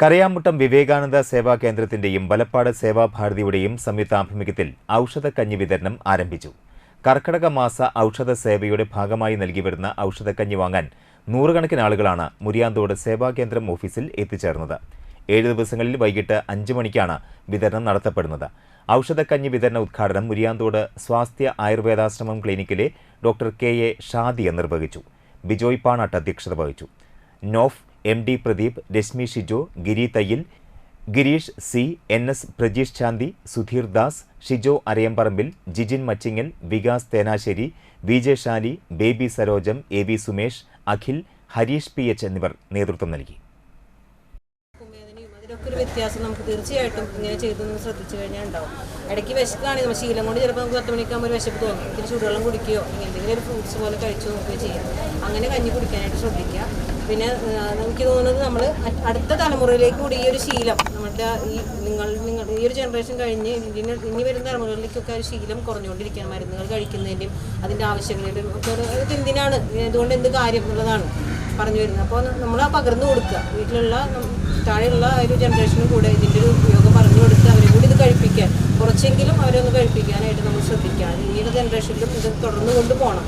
കരയാമുട്ടം വിവേകാനന്ദ സേവാ കേന്ദ്രത്തിന്റെയും വലപ്പാട് സേവാഭാരതിയുടെയും സംയുക്താഭിമുഖ്യത്തിൽ ഔഷധക്കഞ്ഞി വിതരണം ആരംഭിച്ചു. കർക്കടക മാസ ഔഷധ സേവയുടെ ഭാഗമായി നൽകി നൽകിവരുന്ന ഔഷധക്കഞ്ഞി വാങ്ങാൻ നൂറുകണക്കിന് ആളുകളാണ് മുരിയാന്തോട് സേവാകേന്ദ്രം ഓഫീസിൽ എത്തിച്ചേർന്നത്. ഏഴ് ദിവസങ്ങളിൽ വൈകിട്ട് അഞ്ച് മണിക്കാണ് വിതരണം നടത്തപ്പെടുന്നത്. ഔഷധക്കഞ്ഞി വിതരണ ഉദ്ഘാടനം മുരിയാന്തോട് സ്വാസ്ഥ്യ ആയുർവേദാശ്രമം ക്ലിനിക്കിലെ ഡോക്ടർ കെ എ ഷാദിയ നിർവഹിച്ചു. ബിജോയ് പാണാട്ട് അധ്യക്ഷത വഹിച്ചു. Nof M D Pradeep Reshmi Shiju Giri Thayyil Girish C N S Prajeesh Chanthi Sudheer Das Shijo Arayamparambil Jijin Machingal Vikas Thenassery V J Shali Baby Sarojam A V Sumesh Akhil Harish P H എന്നിവർ നേതൃത്വം നൽകി. ഒരു വ്യത്യാസം നമുക്ക് തീർച്ചയായിട്ടും ഇങ്ങനെ ചെയ്തൊന്ന് ശ്രദ്ധിച്ചു കഴിഞ്ഞാൽ ഉണ്ടാവും. ഇടയ്ക്ക് വിശക്കാണെങ്കിൽ നമ്മൾ ശീലം കൊണ്ട് ചിലപ്പോൾ നമുക്ക് പത്ത് മണിക്കാകുമ്പോൾ ഒരു വിശപ്പ് തോന്നും. ഇത്തിരി ചൂടുവെള്ളം കുടിക്കുകയോ എന്തെങ്കിലും ഒരു ഫ്രൂട്ട്സ് പോലെ കഴിച്ചു നോക്കുകയോ ചെയ്യാം. അങ്ങനെ കഞ്ഞി കുടിക്കാനായിട്ട് ശ്രദ്ധിക്കുക. പിന്നെ എനിക്ക് തോന്നുന്നത് നമ്മൾ അടുത്ത തലമുറയിലേക്ക് കൂടി ഈ ഒരു ശീലം നമ്മുടെ ഈ നിങ്ങൾ നിങ്ങൾ ഈ ഒരു ജനറേഷൻ കഴിഞ്ഞ് ഇനി ഇനി വരുന്ന തലമുറകളിലേക്കൊക്കെ ഒരു ശീലം കുറഞ്ഞുകൊണ്ടിരിക്കുകയാണ് മരുന്നുകൾ കഴിക്കുന്നതിന്റെയും അതിന്റെ ആവശ്യങ്ങളുടെയും ഒക്കെ അത് എന്തിനാണ് ഇതുകൊണ്ട് എന്ത് കാര്യം എന്നുള്ളതാണ് പറഞ്ഞു വരുന്നത്. അപ്പോൾ നമ്മൾ ആ പകർന്നു കൊടുക്കുക. വീട്ടിലുള്ള താഴെയുള്ള ഒരു ജനറേഷനും കൂടെ ഇതിന്റെ ഒരു ഉപയോഗം പറഞ്ഞു കൊടുത്ത് അവരെ കൂടി ഇത് കഴിപ്പിക്കാൻ കുറച്ചെങ്കിലും അവരെ ഒന്ന് കഴിപ്പിക്കാനായിട്ട് നമ്മൾ ശ്രദ്ധിക്കുക. ഇനിയുള്ള ജനറേഷനിലും ഇത് തുടർന്ന് കൊണ്ടുപോകണം